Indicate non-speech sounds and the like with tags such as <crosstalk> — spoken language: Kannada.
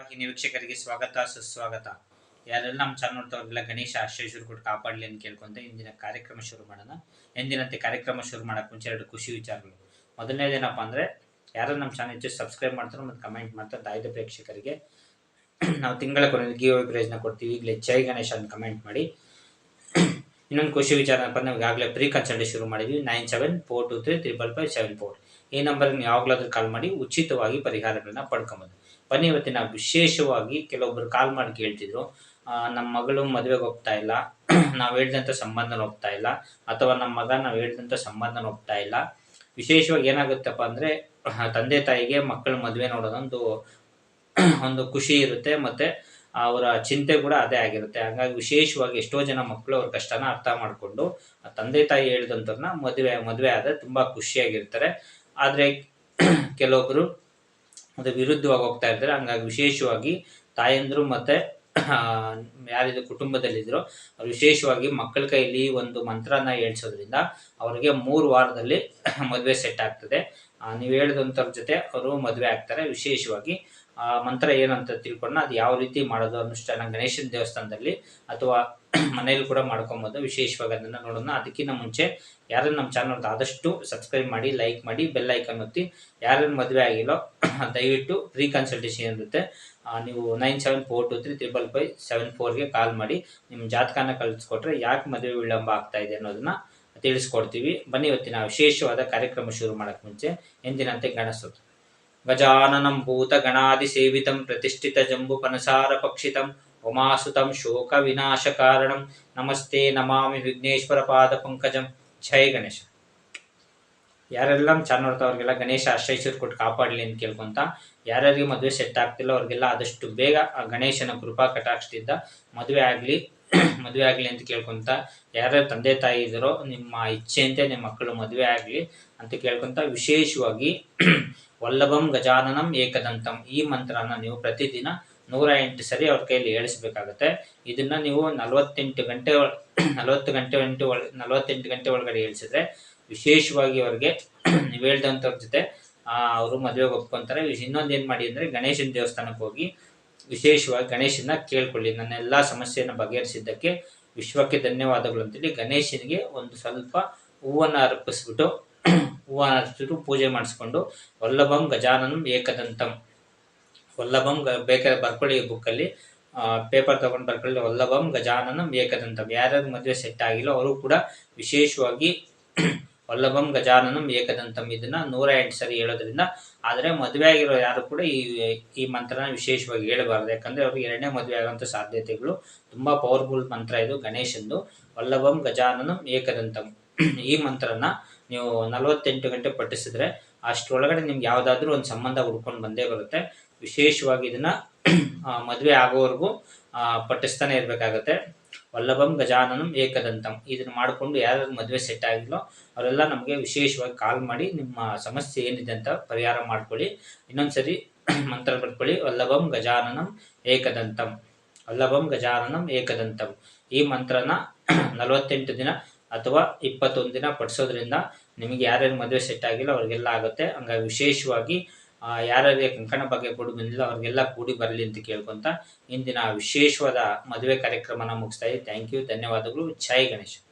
ವೀಕ್ಷಕರಿಗೆ ಸ್ವಾಗತ, ಸುಸ್ವಾಗತ. ಯಾರೆಲ್ಲ ನಮ್ಮ ಚಾನಲ್ ನೋಡ್ತಾವ್ರಿಗೆಲ್ಲ ಗಣೇಶ ಆಶ್ರಯ ಕೊಟ್ಟು ಕಾಪಾಡಲಿ ಅಂತ ಕೇಳ್ಕೊಂತ ಇಂದಿನ ಕಾರ್ಯಕ್ರಮ ಶುರು ಮಾಡೋಣ. ಎಂದಿನಂತೆ ಕಾರ್ಯಕ್ರಮ ಶುರು ಮಾಡೋಕೆ ಮುಂಚೆ ಎರಡು ಖುಷಿ ವಿಚಾರಗಳು. ಮೊದಲನೇದೇನಪ್ಪ ಅಂದರೆ ಯಾರು ನಮ್ಮ ಚಾನಲ್ ಹೆಚ್ಚು ಸಬ್ಸ್ಕ್ರೈಬ್ ಮಾಡ್ತಾರೋ ಮತ್ತು ಕಮೆಂಟ್ ಮಾಡ್ತಾರೆ ದಾಯ್ದ ಪ್ರೇಕ್ಷಕರಿಗೆ ನಾವು ತಿಂಗಳ ಕೊನೆಯಲ್ಲಿ ಗಿವ್ ಪ್ರಯೋಜನ ಕೊಡ್ತೀವಿ. ಈಗಲೇ ಜೈ ಗಣೇಶ ಅಂತ ಕಮೆಂಟ್ ಮಾಡಿ. ಇನ್ನೊಂದು ಖುಷಿ ವಿಚಾರ ಏನಪ್ಪ ನಾವು ಈಗಾಗಲೇ ಪ್ರೀ ಕನ್ಸಲ್ಟೇಷನ್ ಶುರು ಮಾಡಿದ್ವಿ. Nine seven four two three triple five seven four ಈ ನಂಬರ್ಗೆ ನೀವು ಯಾವಾಗಲಾದ್ರೂ ಕಾಲ್ ಮಾಡಿ, ಉಚಿತವಾಗಿ ಪರಿಹಾರಗಳನ್ನ ಪಡ್ಕೊಬೋದು. ಬನ್ನಿ, ಇವತ್ತಿನ ವಿಶೇಷವಾಗಿ ಕೆಲವೊಬ್ಬರು ಕಾಲ್ ಮಾಡಿ ಕೇಳ್ತಿದ್ರು. ನಮ್ಮ ಮಗಳು ಮದುವೆಗೆ ಹೋಗ್ತಾ ಇಲ್ಲ. <clears throat> ನಾವು ಹೇಳಿದಂಥ ಸಂಬಂಧನ ಹೋಗ್ತಾ ಇಲ್ಲ. ಅಥವಾ ನಮ್ಮ ಮಗ ನಾವು ಹೇಳಿದಂಥ ಸಂಬಂಧನ ಹೋಗ್ತಾ ಇಲ್ಲ. ವಿಶೇಷವಾಗಿ ಏನಾಗುತ್ತಪ್ಪ ಅಂದರೆ ತಂದೆ ತಾಯಿಗೆ ಮಕ್ಕಳ ಮದುವೆ ನೋಡೋದೊಂದು <clears throat> ಒಂದು ಖುಷಿ ಇರುತ್ತೆ. ಮತ್ತು ಅವರ ಚಿಂತೆ ಕೂಡ ಅದೇ ಆಗಿರುತ್ತೆ. ಹಾಗಾಗಿ ವಿಶೇಷವಾಗಿ ಎಷ್ಟೋ ಜನ ಮಕ್ಕಳು ಅವ್ರ ಕಷ್ಟನ ಅರ್ಥ ಮಾಡಿಕೊಂಡು ತಂದೆ ತಾಯಿ ಹೇಳಿದಂಥವ್ರನ್ನ ಮದುವೆ ಮದುವೆ ಆದರೆ ತುಂಬ ಖುಷಿಯಾಗಿರ್ತಾರೆ. ಆದರೆ <clears throat> ಕೆಲವೊಬ್ಬರು ಅದು ವಿರುದ್ಧವಾಗಿ ಹೋಗ್ತಾ ಇರ್ತಾರೆ. ಹಂಗಾಗಿ ವಿಶೇಷವಾಗಿ ತಾಯಂದ್ರು ಮತ್ತು ಯಾರಿದ್ರು ಕುಟುಂಬದಲ್ಲಿದ್ರು, ಅವ್ರು ವಿಶೇಷವಾಗಿ ಮಕ್ಕಳ ಕೈಲಿ ಒಂದು ಮಂತ್ರನ ಹೇಳ್ಸೋದ್ರಿಂದ ಅವರಿಗೆ ಮೂರು ವಾರದಲ್ಲಿ ಮದುವೆ ಸೆಟ್ ಆಗ್ತದೆ. ನೀವು ಹೇಳಿದಂಥವ್ರ ಜೊತೆ ಅವರು ಮದುವೆ ಆಗ್ತಾರೆ. ವಿಶೇಷವಾಗಿ, ಆ, ಮಂತ್ರ ಏನಂತ ತಿಳ್ಕೊಂಡ ಅದು ಯಾವ ರೀತಿ ಮಾಡೋದು ಅನುಷ್ಠಾನ ಗಣೇಶನ ದೇವಸ್ಥಾನದಲ್ಲಿ ಅಥವಾ ಮನೆಯಲ್ಲಿ ಕೂಡ ಮಾಡ್ಕೊಬೋದು. ವಿಶೇಷವಾಗಿ ಅದನ್ನು ನೋಡೋಣ. ಅದಕ್ಕಿಂತ ಮುಂಚೆ ಯಾರು ನಮ್ಮ ಚಾನಲ್ ಆದಷ್ಟು ಸಬ್ಸ್ಕ್ರೈಬ್ ಮಾಡಿ ಲೈಕ್ ಮಾಡಿ ಬೆಲ್ ಐಕನ್ ಒತ್ತಿ. ಯಾರು ಮದುವೆ ಆಗಿಲ್ಲೋ, <clears throat> ದಯವಿಟ್ಟು ಫ್ರೀ ಕನ್ಸಲ್ಟೇಷನ್ ಇರುತ್ತೆ ನೀವು nine seven four two three triple five seven ಫೋರ್ಗೆ call ಮಾಡಿ, ನಿಮ್ಮ ಜಾತಕನ ಕಳಿಸ್ಕೊಟ್ರೆ ಯಾಕೆ ಮದುವೆ ವಿಳಂಬ ಆಗ್ತಾ ಇದೆ ಅನ್ನೋದನ್ನ ತಿಳಿಸ್ಕೊಡ್ತೀವಿ. ಬನ್ನಿ ಇವತ್ತಿನ ವಿಶೇಷವಾದ ಕಾರ್ಯಕ್ರಮ ಶುರು ಮಾಡೋಕ್ಕೆ ಮುಂಚೆ, ಎಂದಿನಂತೆ ಗಣಸೋದು ಗಜಾನನಂ ಭೂತ ಗಣಾದಿ ಸೇವಿತಂ ಪ್ರತಿಷ್ಠಿತ ಜಂಬು ಪನಸಾರ ಪಕ್ಷಿತಂ. ಉಮಾಸುತಂ ಶೋಕ ವಿನಾಶ ಕಾರಣಂ ನಮಸ್ತೆ, ನಮಾಮಿ ವಿಘ್ನೇಶ್ವರ ಪಾದ ಪಂಕಜಂ. ಜೈ ಗಣೇಶ. ಯಾರೆಲ್ಲ ಚಾನಲ್ ನೋಡ್ತಾವ್ರಿಗೆಲ್ಲ ಗಣೇಶ ಆಶ್ರಯಿಸಿರು ಕೊಟ್ಟು ಕಾಪಾಡಲಿ ಅಂತ ಕೇಳ್ಕೊಂತ, ಯಾರ್ಯಾರಿಗೆ ಮದುವೆ ಸೆಟ್ ಆಗ್ತಿಲ್ಲ ಅವ್ರಿಗೆಲ್ಲ ಆದಷ್ಟು ಬೇಗ ಆ ಗಣೇಶನ ಕೃಪಾ ಕಟಾಕ್ಷದಿಂದ ಮದುವೆ ಆಗಲಿ <clears throat> ಮದುವೆ ಆಗಲಿ ಅಂತ ಕೇಳ್ಕೊಂತ, ಯಾರ್ಯಾರು ತಂದೆ ತಾಯಿ ಇದ್ದಾರೋ ನಿಮ್ಮ ಇಚ್ಛೆಯಂತೆ ನಿಮ್ಮ ಮಕ್ಕಳು ಮದುವೆ ಆಗಲಿ ಅಂತ ಕೇಳ್ಕೊಂತ ವಿಶೇಷವಾಗಿ, <clears throat> ವಲ್ಲಭಂ ಗಜಾನನಂ ಏಕದಂತಂ. ಈ ಮಂತ್ರನ ನೀವು ಪ್ರತಿದಿನ ನೂರ ಎಂಟು ಸರಿ ಅವ್ರ ಕೈಯಲ್ಲಿ ಏಳಿಸಬೇಕಾಗುತ್ತೆ. ಇದನ್ನ ನೀವು ನಲವತ್ತೆಂಟು ಗಂಟೆ <clears throat> ನಲವತ್ತು ಗಂಟೆ ಎಂಟು ಒಳ ನಲವತ್ತೆಂಟು ಗಂಟೆ ಒಳಗಡೆ ಏಳಿಸಿದ್ರೆ ವಿಶೇಷವಾಗಿ ಅವ್ರಿಗೆ <clears throat> ನೀವು ಹೇಳ್ದಂಥವ್ರ ಜೊತೆ ಅವರು ಮದುವೆಗೆ ಒಪ್ಕೊಂತಾರೆ. ಇನ್ನೊಂದು ಏನು ಮಾಡಿ ಅಂದರೆ ಗಣೇಶನ ದೇವಸ್ಥಾನಕ್ಕೆ ಹೋಗಿ ವಿಶೇಷವಾಗಿ ಗಣೇಶನ ಕೇಳ್ಕೊಳ್ಳಿ. ನನ್ನ ಎಲ್ಲ ಸಮಸ್ಯೆಯನ್ನು ಬಗೆಹರಿಸಿದ್ದಕ್ಕೆ ವಿಶ್ವಕ್ಕೆ ಧನ್ಯವಾದಗಳು ಅಂತೇಳಿ ಗಣೇಶನಿಗೆ ಒಂದು ಸ್ವಲ್ಪ ಹೂವನ್ನು ಅರ್ಪಿಸ್ಬಿಟ್ಟು <clears throat> ಹೂವನ್ನು ಅರ್ಪಿಸ್ಬಿಟ್ಟು ಪೂಜೆ ಮಾಡಿಸ್ಕೊಂಡು, ವಲ್ಲಭಂ ಗಜಾನನಂ ಏಕದಂತಂ. ವಲ್ಲಭಂ ಗ ಬರ್ಕೊಳ್ಳಿ ಬುಕ್ಕಲ್ಲಿ. ಪೇಪರ್ ತಗೊಂಡು ಬರ್ಕೊಳ್ಳಿ ವಲ್ಲಭಂ ಗಜಾನನಂ ಏಕದಂತಂ. ಯಾರ್ಯಾರು ಮದುವೆ ಸೆಟ್ ಆಗಿಲ್ಲ, ಅವರು ಕೂಡ ವಿಶೇಷವಾಗಿ <clears throat> ವಲ್ಲಭಂ ಗಜಾನನಂ ಏಕದಂತಂ ಇದನ್ನ ನೂರ ಎಂಟು ಸರಿ ಹೇಳೋದ್ರಿಂದ. ಆದರೆ ಮದುವೆ ಆಗಿರೋ ಯಾರು ಕೂಡ ಈ ಈ ಮಂತ್ರನ ವಿಶೇಷವಾಗಿ ಹೇಳಬಾರದು. ಯಾಕಂದ್ರೆ ಅವ್ರಿಗೆ ಎರಡನೇ ಮದುವೆ ಆಗುವಂಥ ಸಾಧ್ಯತೆಗಳು ತುಂಬಾ ಪವರ್ಫುಲ್ ಮಂತ್ರ ಇದು, ಗಣೇಶಂದು. ವಲ್ಲಭಂ ಗಜಾನನಂ ಏಕದಂತಂ. ಈ ಮಂತ್ರನ ನೀವು ನಲವತ್ತೆಂಟು ಗಂಟೆ ಪಠಿಸಿದ್ರೆ ಅಷ್ಟರೊಳಗಡೆ ನಿಮ್ಗೆ ಯಾವುದಾದ್ರೂ ಒಂದು ಸಂಬಂಧ ಹುಡ್ಕೊಂಡು ಬಂದೇ ಬರುತ್ತೆ. ವಿಶೇಷವಾಗಿ ಇದನ್ನ ಮದುವೆ ಆಗೋವರೆಗೂ ಪಠಿಸ್ತಾನೆ ಇರಬೇಕಾಗತ್ತೆ. ವಲ್ಲಭಂ ಗಜಾನನಂ ಏಕದಂತಂ. ಇದನ್ನ ಮಾಡಿಕೊಂಡು ಯಾರ್ಯಾರು ಮದುವೆ ಸೆಟ್ ಆಗಿಲ್ಲೋ ಅವರೆಲ್ಲ ನಮಗೆ ವಿಶೇಷವಾಗಿ ಕಾಲ್ ಮಾಡಿ ನಿಮ್ಮ ಸಮಸ್ಯೆ ಏನಿದೆ ಅಂತ ಪರಿಹಾರ ಮಾಡ್ಕೊಳ್ಳಿ. ಇನ್ನೊಂದ್ಸರಿ ಮಂತ್ರ ಬರ್ಕೊಳ್ಳಿ. ವಲ್ಲಭಂ ಗಜಾನನಂ ಏಕದಂತಂ. ವಲ್ಲಭಂ ಗಜಾನನಂ ಏಕದಂತಂ. ಈ ಮಂತ್ರನ ನಲವತ್ತೆಂಟು ದಿನ ಅಥವಾ ಇಪ್ಪತ್ತೊಂದು ದಿನ ಪಡಿಸೋದ್ರಿಂದ ನಿಮಗೆ ಯಾರ್ಯಾರು ಮದುವೆ ಸೆಟ್ ಆಗಿಲ್ಲ ಅವ್ರಿಗೆಲ್ಲ ಆಗುತ್ತೆ. ಹಂಗಾಗಿ ವಿಶೇಷವಾಗಿ ಯಾರ್ಯಾರಿಗೆ ಕಂಕಣ ಬಗ್ಗೆ ಕೂಡಿ ಬಂದಿಲ್ಲ ಅವ್ರಿಗೆಲ್ಲ ಕೂಡಿ ಬರಲಿ ಅಂತ ಕೇಳ್ಕೊಂತ ಇಂದಿನ ವಿಶೇಷವಾದ ಮದುವೆ ಕಾರ್ಯಕ್ರಮನ ಮುಗಿಸ್ತಾ ಇದ್ದೀವಿ ಥ್ಯಾಂಕ್ ಯು ಧನ್ಯವಾದಗಳು. ಜೈ ಗಣೇಶ್.